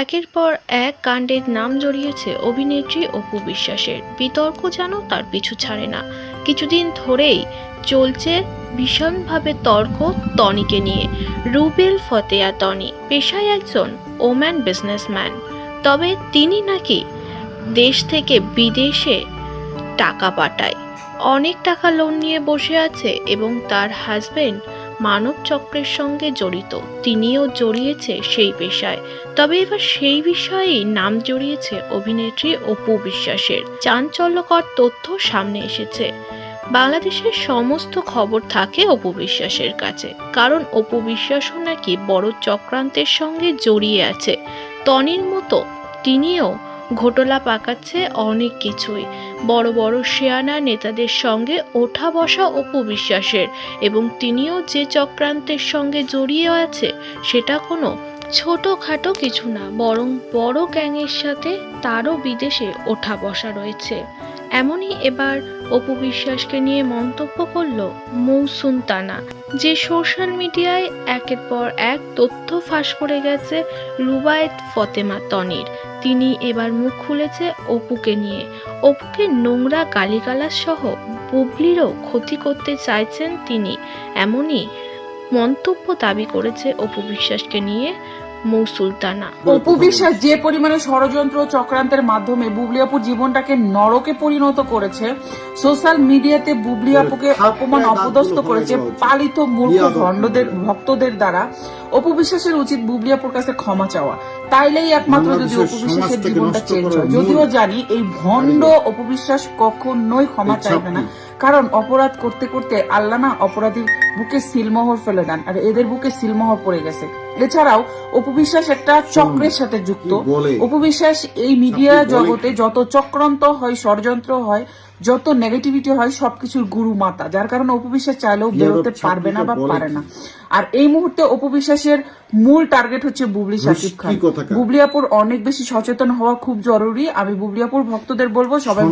একের পর এক কাণ্ডের নাম জড়িয়েছে অভিনেত্রী অপু বিশ্বাসের। বিতর্ক যেন তার পিছু ছাড়ে না। কিছুদিন ধরেই চলছে ভীষণভাবে তর্ক টনিকে নিয়ে। রুবেল ফতেয়া টনি পেশায় একজন ওম্যান বিজনেসম্যান। তবে তিনি নাকি দেশ থেকে বিদেশে টাকা পাঠায়। অনেক টাকা লোন নিয়ে বসে আছে এবং তার হাজবেন্ড মানব চক্রের সঙ্গে জড়িত। তিনিও জড়িয়েছে সেই পেশায়। তবে এবার সেই বিষয়েই নাম জড়িয়েছে অভিনেত্রী অপু বিশ্বাসের। চাঞ্চল্যকর তথ্য সামনে এসেছে। বাংলাদেশের সমস্ত খবর থাকে অপু বিশ্বাসের কাছে। কারণ অপু বিশ্বাসও নাকি বড় চক্রান্তের সঙ্গে জড়িয়ে আছে। টনির মতো তিনিও ঘোটলা পাকাচ্ছে অনেক কিছুই। বড় বড় শেয়ানা নেতাদের সঙ্গে ওঠা বসা অপু বিশ্বাসের এবং তিনিও যে চক্রান্তের সঙ্গে জড়িয়ে আছে সেটা কোনো ছোটোখাটো কিছু না, বরং বড় গ্যাংয়ের সাথে তারও বিদেশে ওঠা বসা রয়েছে। এমনই এবার অপু বিশ্বাসকে নিয়ে মন্তব্য করল মৌসুম তানা যে সোশ্যাল মিডিয়ায় একের পর এক তথ্য ফাঁস করে গেছে রুবায়েত ফতেমা তনির। তিনি এবার মুখ খুলেছে অপুকে নিয়ে। অপুকে নোংরা গালিগালাজ সহ বুবলিরও ক্ষতি করতে চাইছেন তিনি। এমনই মন্তব্য দাবি করেছে অপু বিশ্বাসকে নিয়ে মৌসুলতানা অপু বিশ্বাস যে পরিমাণে ষড়যন্ত্র চক্রান্তের মাধ্যমে বুবলি আপুর জীবনটাকে নরকে পরিণত করেছে সোশ্যাল মিডিয়াতে বুবলি আপুকে অপমান অপদস্থ করেছে পালিত মূর্খ ভণ্ডদের ভক্তদের দ্বারা। অপু বিশ্বাসের উচিত বুবলি আপুর কাছে ক্ষমা চাওয়া। তাইলেই একমাত্র যদি অপু বিশ্বাসের জীবনটা চেঞ্জ হয়। যদিও জানি এই ভণ্ড অপু বিশ্বাস কখনোই ক্ষমা চাইবে না। কারণ অপরাধ করতে করতে আল্লাহ না অপরাধীর বুকে সিলমোহর ফেলে দেন আর এদের বুকে সিলমোহর পড়ে গেছে। এছাড়াও অপবিশ্বাস একটা চক্রের সাথে যুক্ত। অপবিশ্বাস এই মিডিয়া জগতে যত চক্রান্ত হয় ষড়যন্ত্র হয় যত নেগেটিভিটি হয় সবকিছুর গুরু মাতা যার কারণে অপবিশ্বাস চাইলেও বেরোতে সব পারবে না বা পারে না। আর এই মুহূর্তে অপবিশ্বাসের মূল টার্গেট হচ্ছে বুবলি শাকিব খান। কি কোথাকার? বুবলি আপুর অনেক বেশি সচেতন হওয়া খুব জরুরি। আমি বুবলিয়াপুর ভক্তদের বলব সবাই